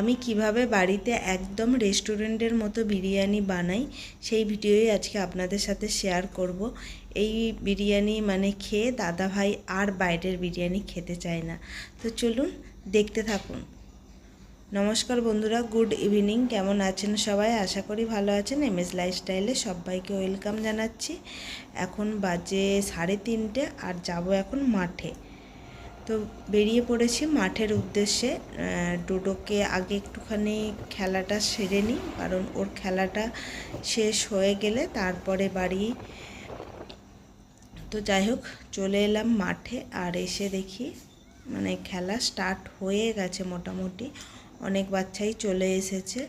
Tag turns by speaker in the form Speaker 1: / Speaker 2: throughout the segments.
Speaker 1: আমি কীভাবে বাড়িতে একদম রেস্টুরেন্টের মতো বিরিয়ানি বানাই, সেই ভিডিওই আজকে আপনাদের সাথে শেয়ার করব। এই বিরিয়ানি মানে খেয়ে দাদা ভাই আর বাইরের বিরিয়ানি খেতে চায় না। তো চলুন দেখতে থাকুন। নমস্কার বন্ধুরা, গুড ইভিনিং। কেমন আছেন সবাই? আশা করি ভালো আছেন। এম এস লাইফস্টাইলে সবাইকে ওয়েলকাম জানাচ্ছি। এখন বাজে সাড়ে তিনটে আর যাব এখন মাঠে। তো বেরিয়ে পড়েছি মাঠের উদ্দেশ্যে। ডোডোকে আগে একটুখানি খেলাটা সেরে নিই কারণ ওর খেলাটা শেষ হয়ে গেলে তারপরে বাড়ি। তো যাই হোক, চলে এলাম মাঠে আর এসে দেখি মানে খেলা স্টার্ট হয়ে গেছে মোটামুটি। অনেক বাচ্চাই চলে এসেছে।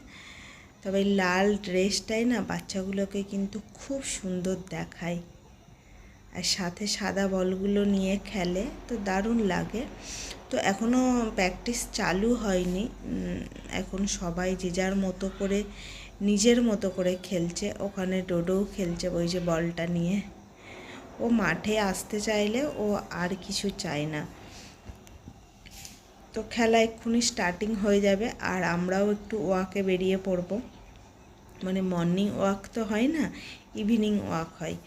Speaker 1: তবে লাল ড্রেসটাই না বাচ্চাগুলোকে কিন্তু খুব সুন্দর দেখায়। আর সাথে সাদা বলগুলো নিয়ে খেলে, তো দারুণ লাগে। তো এখনও প্র্যাকটিস চালু হয়নি। এখন সবাই যে যার মতো করে, নিজের মতো করে খেলছে। ওখানে ডোডোও খেলছে ওই যে বলটা নিয়ে। ও মাঠে আসতে চাইলে ও আর কিছু চায় না। তো খেলা এক্ষুনি স্টার্টিং হয়ে যাবে আর আমরাও একটু ওয়াকে বেরিয়ে পড়ব। মানে মর্নিং ওয়াক তো হয় না ইভিনিং ওয়াক হয়।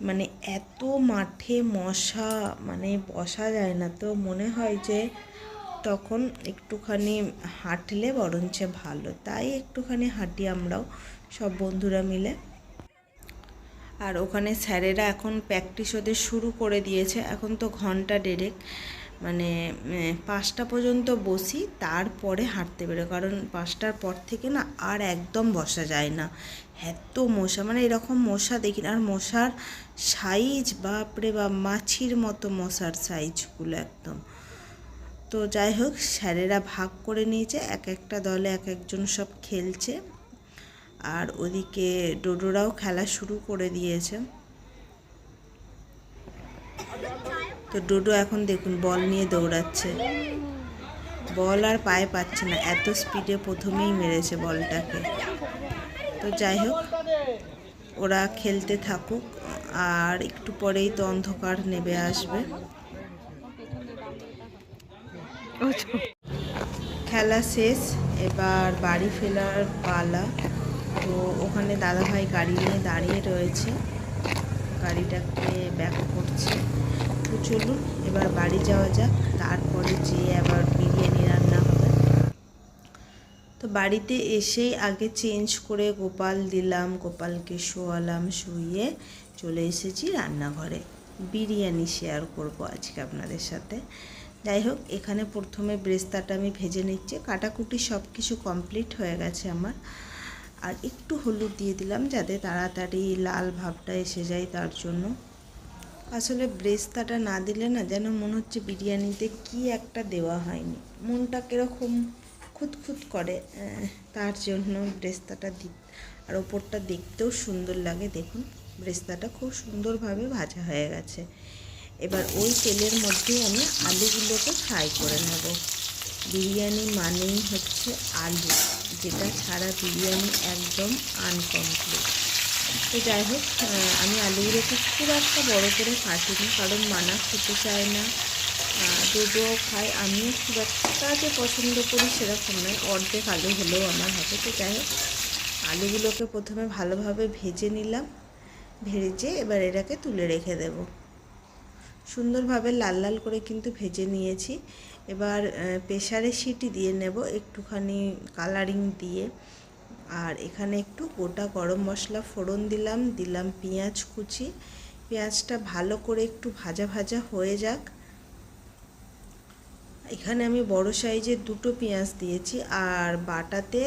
Speaker 1: মানে এত মাঠে মশা মানে বসা যায় না তো মনে হয় যে তখন একটুখানি হাঁটলে বরঞ্চ ভালো। তাই একটুখানি হাঁটি আমরাও, সব বন্ধুরা মিলে। আর ওখানে স্যারেরা এখন প্র্যাকটিস ওদের শুরু করে দিয়েছে। এখন তো ঘণ্টা ডেরেক মানে পাঁচটা পর্যন্ত বসি, তারপরে হাঁটতে বেরো কারণ পাঁচটার পর থেকে না আর একদম বসা যায় না। এত মশা মানে এরকম মশা দেখি আর মশার সাইজ বাপরে বা মাছির মতো মশার সাইজগুলো একদম। তো যাই হোক, স্যারেরা ভাগ করে নিয়েছে, এক একটা দলে এক একজন সব খেলছে। আর ওদিকে ডোডোরাও খেলা শুরু করে দিয়েছে। তো ডোডো এখন দেখুন বল নিয়ে দৌড়াচ্ছে। বল আর পায়ে পাচ্ছে না, এত স্পিডে প্রথমেই মেরেছে বলটাকে। তো যাই হোক, ওরা খেলতে থাকুক, আর একটু পরেই তো অন্ধকার নেবে আসবে। খেলা শেষ, এবার বাড়ি ফেরার পালা। তো ওখানে দাদাভাই গাড়ি নিয়ে দাঁড়িয়ে রয়েছে। গাড়িটাকে ব্যাক করছে। চলুন, এবার বাড়ি যাওয়া যাক। তারপরে যেয়ে আবার বিরিয়ানি রান্না হবে। তো বাড়িতে এসেই আগে চেঞ্জ করে গোপাল দিলাম, গোপালকে শোয়ালাম শুয়ে চলে এসেছি রান্নাঘরে। বিরিয়ানি শেয়ার করব আজকে আপনাদের সাথে। যাই হোক, এখানে প্রথমে ব্রেস্তাটা আমি ভেজে নিচ্ছি। কাটাকুটি সব কিছু কমপ্লিট হয়ে গেছে আমার। আর একটু হলুদ দিয়ে দিলাম যাতে তাড়াতাড়ি লাল ভাবটা এসে যায় তার জন্য। আসলে ব্রেস্তাটা না দিলে না যেন মনে হচ্ছে বিরিয়ানিতে কি একটা দেওয়া হয়নি। মনটা কীরকম খুঁতখুত করে তার জন্য ব্রেস্তাটা দি আর ওপরটা দেখতেও সুন্দর লাগে। দেখুন, ব্রেস্তাটা খুব সুন্দরভাবে ভাজা হয়ে গেছে। এবার ওই তেলের মধ্যে আমি আলুগুলোকে ফ্রাই করে নেব। বিরিয়ানি মানেই হচ্ছে আলু, যেটা ছাড়া বিরিয়ানি একদম আনকমপ্লিট। তো যাই হোক আমি আলুগুলোকে খুব একটা বড়ো করে কাটিনি, কারণ মানা খেতে চায় না। দুধও খাই, আমিও খুব একটা যে পছন্দ করি সেরকম নয়, অর্ধেক আলু হলেও আমার হাতে। তো যাই হোক, আলুগুলোকে প্রথমে ভালোভাবে ভেজে নিলাম, ভেজে এবার এটাকে তুলে রেখে দেব। সুন্দরভাবে লাল লাল করে কিন্তু ভেজে নিয়েছি। এবার প্রেশারে সিটি দিয়ে নেব, একটুখানি কালারিং দিয়ে। আর এখানে একটু গোটা গরম মশলা ফোড়ন দিলাম দিলাম পেঁয়াজ কুচি। পেঁয়াজটা ভালো করে একটু ভাজা ভাজা হয়ে যাক। এখানে আমি বড় সাইজের দুটো পেঁয়াজ দিয়েছি আর বাটাতে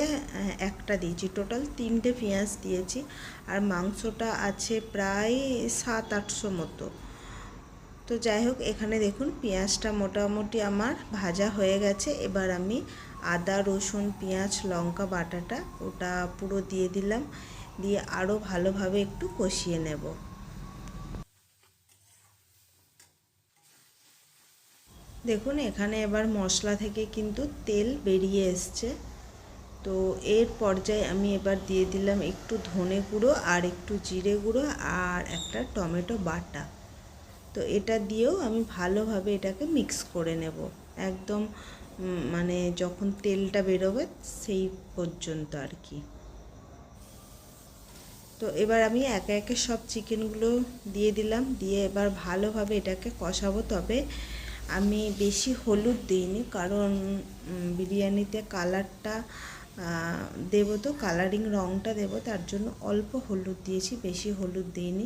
Speaker 1: একটা দিয়েছি। টোটাল তিনটে পেঁয়াজ দিয়েছি। আর মাংসটা আছে প্রায় সাত আটশো মতো। তো যাই হোক, এখানে দেখুন পেঁয়াজটা মোটামুটি আমার ভাজা হয়ে গেছে। এবার আমি আদা, রসুন, পেঁয়াজ, লঙ্কা, বাটাটা ওটা পুরো দিয়ে দিলাম। দিয়ে আরও ভালোভাবে একটু কষিয়ে নেব। দেখুন, এখানে এবার মশলা থেকে কিন্তু তেল বেরিয়ে এসছে। তো এর পর্যায়ে আমি এবার দিয়ে দিলাম একটু ধনে গুঁড়ো আর একটু জিরে গুঁড়ো আর একটা টমেটো বাটা। তো এটা দিয়েও আমি ভালোভাবে এটাকে মিক্স করে নেব। একদম মানে যখন তেলটা বেরোবে সেই পর্যন্ত আর কি। তো এবার আমি একে একে সব চিকেনগুলো দিয়ে দিলাম, দিয়ে এবার ভালোভাবে এটাকে কষাবো। তবে আমি বেশি হলুদ দিইনি, কারণ বিরিয়ানিতে কালারটা দেবো তো কালারিং রঙটা দেবো তার জন্য অল্প হলুদ দিয়েছি বেশি হলুদ দিইনি।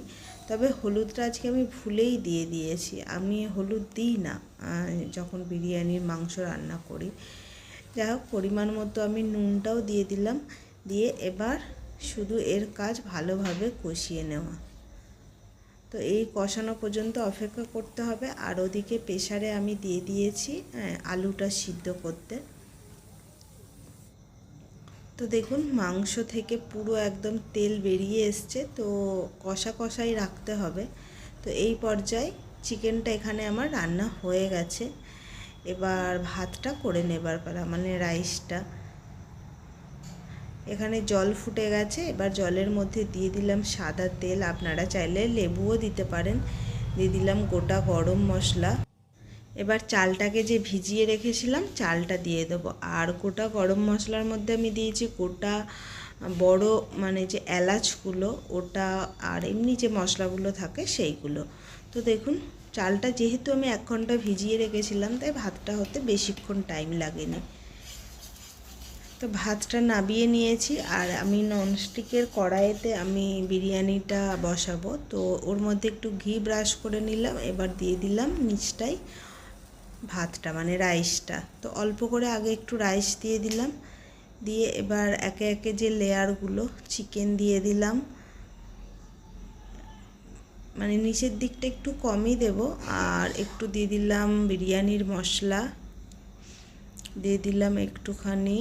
Speaker 1: তবে হলুদটা আজকে আমি ভুলেই দিয়ে দিয়েছি আমি হলুদ দিই না যখন বিরিয়ানির মাংস রান্না করি। যাই হোক পরিমাণ মতো আমি নুনটাও দিয়ে দিলাম দিয়ে এবার শুধু এর কাজ ভালোভাবে কষিয়ে নেওয়া। তো এই কষানো পর্যন্ত অপেক্ষা করতে হবে আর ওদিকে প্রেশারে আমি দিয়ে দিয়েছি হ্যাঁ, আলুটা সিদ্ধ করতে। তো দেখুন, মাংস থেকে পুরো একদম তেল বেরিয়ে এসছে, তো কষা কষাই রাখতে হবে। তো এই পর্যায়ে চিকেনটা এখানে আমার রান্না হয়ে গেছে। এবার ভাতটা করে নেবার পালা মানে রাইসটা। এখানে জল ফুটে গেছে, এবার জলের মধ্যে দিয়ে দিলাম সাদা তেল। আপনারা চাইলে লেবুও দিতে পারেন। দিয়ে দিলাম গোটা গরম মশলা। এবার চালটাকে যে ভিজিয়ে রেখেছিলাম, চালটা দিয়ে দেবো। আর গোটা গরম মশলার মধ্যে আমি দিয়েছি গোটা বড় মানে যে এলাচগুলো, ওটা আর এমনি যে মশলাগুলো থাকে সেইগুলো। তো দেখুন, চালটা যেহেতু আমি এক ঘণ্টা ভিজিয়ে রেখেছিলাম, তাই ভাতটা হতে বেশিক্ষণ টাইম লাগেনি। তো ভাতটা নাবিয়ে নিয়েছি, আর আমি ননস্টিকের কড়াইতে আমি বিরিয়ানিটা বসাবো। তো ওর মধ্যে একটু ঘি ব্রাশ করে নিলাম, এবার দিয়ে দিলাম নিচটাই ভাতটা মানে রাইসটা। তো অল্প করে আগে একটু রাইস দিয়ে দিলাম। দিয়ে এবার একে একে যে লেয়ারগুলো চিকেন দিয়ে দিলাম। মানে নিচের দিকটা একটু কমই দেব। আর একটু দিয়ে দিলাম বিরিয়ানির মশলা। দিয়ে দিলাম একটুখানি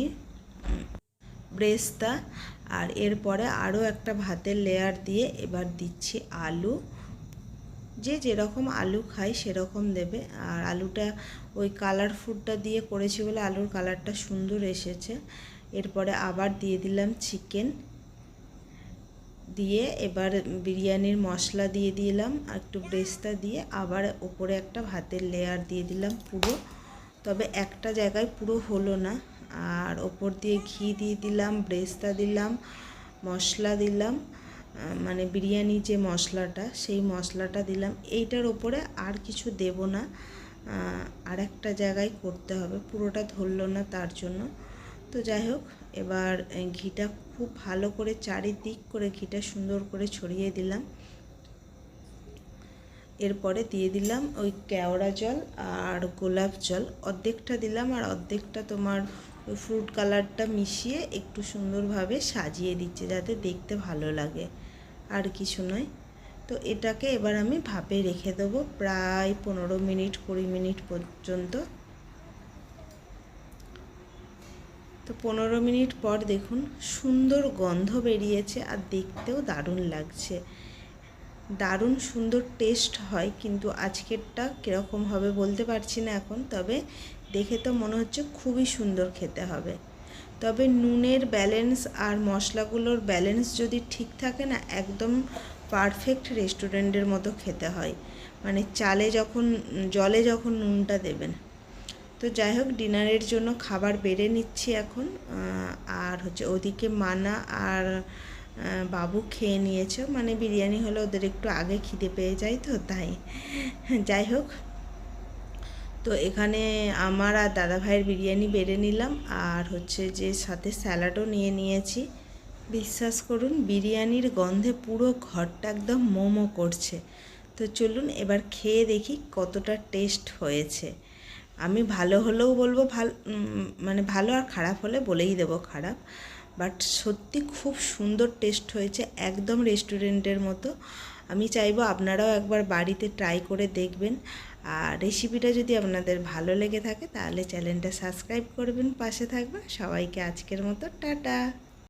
Speaker 1: ব্রেস্তা। আর এরপরে আরও একটা ভাতের লেয়ার দিয়ে এবার দিচ্ছি আলু। যে যেরকম আলু খায় সেরকম দেবে। আর আলুটা ওই কালার ফুডটা দিয়ে করেছি বলে আলুর কালারটা সুন্দর এসেছে। এরপরে আবার দিয়ে দিলাম চিকেন দিয়ে এবার বিরিয়ানির মশলা দিয়ে দিলাম, আর একটু ব্রেস্তা দিয়ে আবার ওপরে একটা ভাতের লেয়ার দিয়ে দিলাম পুরো। তবে একটা জায়গায় পুরো হলো না। আর ওপর দিয়ে ঘি দিয়ে দিলাম ব্রেস্তা দিলাম, মশলা দিলাম। মানে বিরিয়ানি যে মশলাটা, সেই মশলাটা দিলাম। এইটার ওপরে আর কিছু দেব না। আর একটা জায়গায় করতে হবে। পুরোটা ধরলো না তার জন্য। তো যাই হোক, এবার ঘিটা খুব ভালো করে চারিদিক করে ঘিটা সুন্দর করে ছড়িয়ে দিলাম। এরপরে দিয়ে দিলাম ওই কেওড়া জল আর গোলাপ জল। অর্ধেকটা দিলাম আর অর্ধেকটা তোমার ওই ফ্রুট কালারটা মিশিয়ে একটু সুন্দরভাবে সাজিয়ে দিচ্ছে যাতে দেখতে ভালো লাগে। আর কিছু নয়। তো এটাকে এবার আমি ভাপে রেখে দেবো প্রায় পনেরো মিনিট, কুড়ি মিনিট পর্যন্ত। তো পনেরো মিনিট পর দেখুন সুন্দর গন্ধ বেরিয়েছে আর দেখতেও দারুণ লাগছে। দারুণ সুন্দর টেস্ট হয় কিন্তু আজকেরটা কীরকম হবে বলতে পারছি না এখন, তবে দেখে তো মনে হচ্ছে খুবই সুন্দর খেতে হবে। তবে নুনের ব্যালেন্স আর মশলাগুলোর ব্যালেন্স যদি ঠিক থাকে না, একদম পারফেক্ট রেস্টুরেন্টের মতো খেতে হয়। মানে চালে যখন, জলে যখন নুনটা দেবেন। তো যাই হোক, ডিনারের জন্য খাবার বেড়ে নিচ্ছি এখন। আর হচ্ছে ওদিকে মানা আর বাবু খেয়ে নিয়েছে। মানে বিরিয়ানি হলে ওদের একটু আগে খিদে পেয়ে যায় তো, তাই। যাই হোক। তো এখানে আমার আর দাদা ভাইয়ের বিরিয়ানি বেড়ে নিলাম আর হচ্ছে যে সাথে স্যালাডও নিয়ে নিয়েছি। বিশ্বাস করুন, বিরিয়ানির গন্ধে পুরো ঘরটা একদম মোমো করছে। তো চলুন এবার খেয়ে দেখি কতটা টেস্ট হয়েছে। আমি ভালো হলেও বলব ভালো মানে ভালো আর খারাপ হলে বলেই দেবো খারাপ। বাট সত্যি খুব সুন্দর টেস্ট হয়েছে, একদম রেস্টুরেন্টের মতো। আমি চাইব আপনারাও একবার বাড়িতে ট্রাই করে দেখবেন। আর রেসিপিটা যদি আপনাদের ভালো লেগে থাকে, তাহলে চ্যানেলটা সাবস্ক্রাইব করবেন, পাশে থাকবেন। সবাইকে আজকের মতো, টাটা।